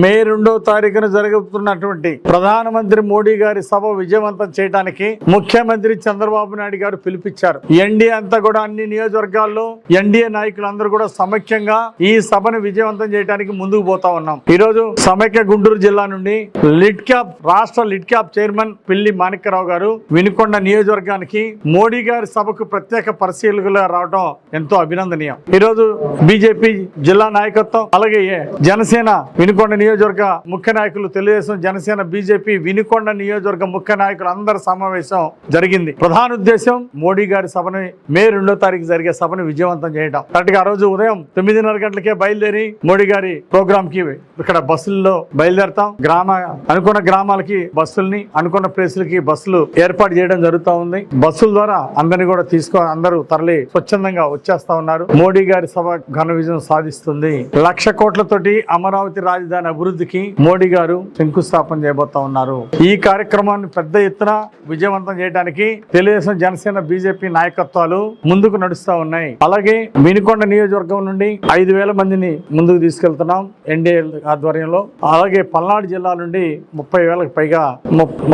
మే రెండో తారీఖున జరుగుతున్నటువంటి ప్రధానమంత్రి మోడీ గారి సభ విజయవంతం చేయడానికి ముఖ్యమంత్రి చంద్రబాబు నాయుడు గారు పిలిపించారు. ఎన్డీఏ అంతా కూడా అన్ని నియోజకవర్గాల్లో ఎన్డీఏ నాయకులందరూ కూడా సమైక్యంగా ఈ సభను విజయవంతం చేయడానికి ముందుకు పోతా ఉన్నాం. ఈ రోజు సమైక్య గుంటూరు జిల్లా నుండి లిడ్ క్యాప్ రాష్ట్ర lid cap chairman Pilli Manikyarao గారు వినుకొండ నియోజకవర్గానికి మోడీ గారి సభకు ప్రత్యేక పరిశీలకులుగా రావడం ఎంతో అభినందనీయం. ఈ రోజు బీజేపీ జిల్లా నాయకత్వం అలాగే జనసేన వినుకొండ నియోజకవర్గ ముఖ్య నాయకులు తెలుగుదేశం జనసేన బీజేపీ వినుకొండ నియోజకవర్గ ముఖ్య నాయకులు అందరి సమావేశం జరిగింది. ప్రధాన ఉద్దేశం మోడీ గారి సభని మే రెండో తారీఖు జరిగే సభను విజయవంతం చేయడం కరెక్ట్ ఆ రోజు ఉదయం తొమ్మిదిన్నర గంటలకే బయలుదేరి మోడీ గారి ప్రోగ్రామ్కి ఇక్కడ బస్సుల్లో బయలుదేరతాం. గ్రామ అనుకున్న గ్రామాలకి బస్సుల్ని అనుకున్న ప్లేసులకి బస్సులు ఏర్పాటు చేయడం జరుగుతా ఉంది. బస్సుల ద్వారా అందరిని కూడా తీసుకో అందరూ తరలి స్వచ్ఛందంగా వచ్చేస్తా ఉన్నారు. మోడీ గారి సభ ఘన విజయం సాధిస్తుంది. లక్ష కోట్లతోటి అమరావతి రాజధాని అభివృద్ధికి మోడీ గారు శంకుస్థాపన చేయబోతా ఉన్నారు. ఈ కార్యక్రమాన్ని పెద్ద ఎత్తున విజయవంతం చేయడానికి తెలుగుదేశం జనసేన బీజేపీ నాయకత్వాలు ముందుకు నడుస్తా ఉన్నాయి. అలాగే మినికొండ నియోజకవర్గం నుండి ఐదు వేల మందిని ముందుకు తీసుకెళ్తున్నాం ఎన్డీఏ ఆధ్వర్యంలో. అలాగే పల్నాడు జిల్లా నుండి ముప్పై వేలకు పైగా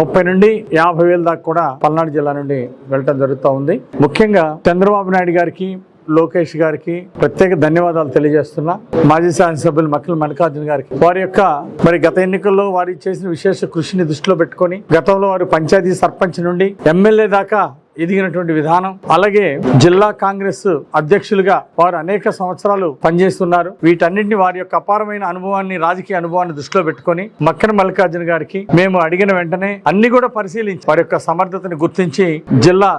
ముప్పై నుండి యాభై వేల దాకా కూడా పల్నాడు జిల్లా నుండి వెళ్ళటం జరుగుతూ ఉంది. ముఖ్యంగా చంద్రబాబు నాయుడు గారికి లోకేష్ గారికి ప్రత్యేక ధన్యవాదాలు తెలియజేస్తున్నా. మాజీ శాసనసభ్యులు మక్కిల మల్లికార్జున గారికి. వారి యొక్క మరి గత ఎన్నికల్లో వారి చేసిన విశేష కృషిని దృష్టిలో పెట్టుకొని గతంలో వారు పంచాయతీ సర్పంచ్ నుండి ఎమ్మెల్యే దాకా ఎదిగినటువంటి విధానం. అలాగే జిల్లా కాంగ్రెస్ అధ్యక్షులుగా వారు అనేక సంవత్సరాలు పనిచేస్తున్నారు. వీటన్నింటిని వారి యొక్క అపారమైన అనుభవాన్ని రాజకీయ అనుభవాన్ని దృష్టిలో పెట్టుకొని మక్కన మల్లికార్జున గారికి మేము అడిగిన వెంటనే అన్ని కూడా పరిశీలించి వారి యొక్క సమర్థతని గుర్తించి జిల్లా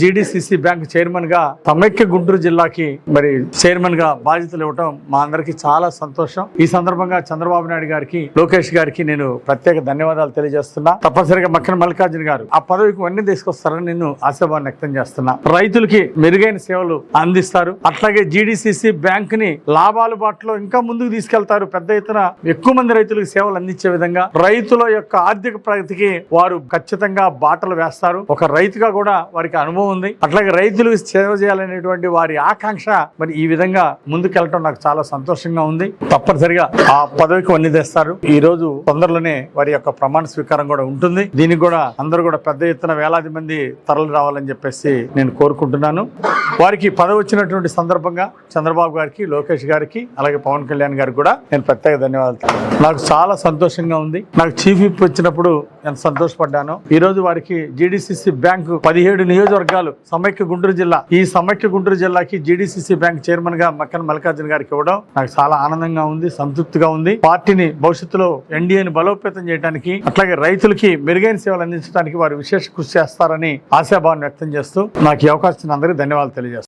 జిడిసిసి బ్యాంక్ చైర్మన్గా సమైక్య గుంటూరు జిల్లాకి మరి చైర్మన్గా బాధ్యతలు ఇవ్వటం మా అందరికి చాలా సంతోషం. ఈ సందర్భంగా చంద్రబాబు నాయుడు గారికి లోకేష్ గారికి నేను ప్రత్యేక ధన్యవాదాలు తెలియజేస్తున్నా. తప్పనిసరిగా మక్కన మల్లికార్జున గారు ఆ పదవికి అన్ని తీసుకొస్తారని నేను ఆశాభావం వ్యక్తం చేస్తున్నా. రైతులకి మెరుగైన సేవలు అందిస్తారు. అట్లాగే జీడిసిసి బ్యాంక్ని లాభాల బాటలో ఇంకా ముందుకు తీసుకెళ్తారు. పెద్ద ఎత్తున ఎక్కువ మంది రైతులకు సేవలు అందించే విధంగా రైతుల యొక్క ఆర్థిక ప్రగతికి వారు ఖచ్చితంగా బాటలు వేస్తారు. ఒక రైతుగా కూడా వారికి అనుభవం ఉంది. అట్లాగే రైతులకు సేవ చేయాలనేటువంటి వారి ఆకాంక్ష మరి ఈ విధంగా ముందుకెళ్ళటం నాకు చాలా సంతోషంగా ఉంది. తప్పనిసరిగా ఆ పదవికి వన్నీ తెస్తారు. ఈ రోజు తొందరలోనే వారి యొక్క ప్రమాణ స్వీకారం కూడా ఉంటుంది. దీనికి కూడా అందరూ కూడా పెద్ద ఎత్తున వేలాది మంది తరలి రావాలని చెప్పేసి నేను కోరుకుంటున్నాను. వారికి పదవి వచ్చినటువంటి సందర్భంగా చంద్రబాబు గారికి లోకేష్ గారికి అలాగే పవన్ కళ్యాణ్ గారికి కూడా నేను ప్రత్యేక ధన్యవాదాలు నాకు చాలా సంతోషంగా ఉంది. నాకు చీఫ్ విప్ వచ్చినప్పుడు ఎంత సంతోషపడ్డాను. ఈ రోజు వారికి జీడిసిసి బ్యాంకు పదిహేడు నియోజకవర్గాలు సమైక్య గుంటూరు జిల్లా. ఈ సమైక్య గుంటూరు జిల్లాకి జీడిసిసి బ్యాంక్ చైర్మన్గా మక్కన మల్లికార్జున గారికి ఇవ్వడం నాకు చాలా ఆనందంగా ఉంది సంతృప్తిగా ఉంది. పార్టీని భవిష్యత్తులో ఎన్డీఏని బలోపేతం చేయడానికి అట్లాగే రైతులకి మెరుగైన సేవలు అందించడానికి వారు విశేష కృషి చేస్తారని ఆశాభావం వ్యక్తం చేస్తూ నాకు ఈ అవకాశం అందరికీ ధన్యవాదాలు తెలియజేస్తాను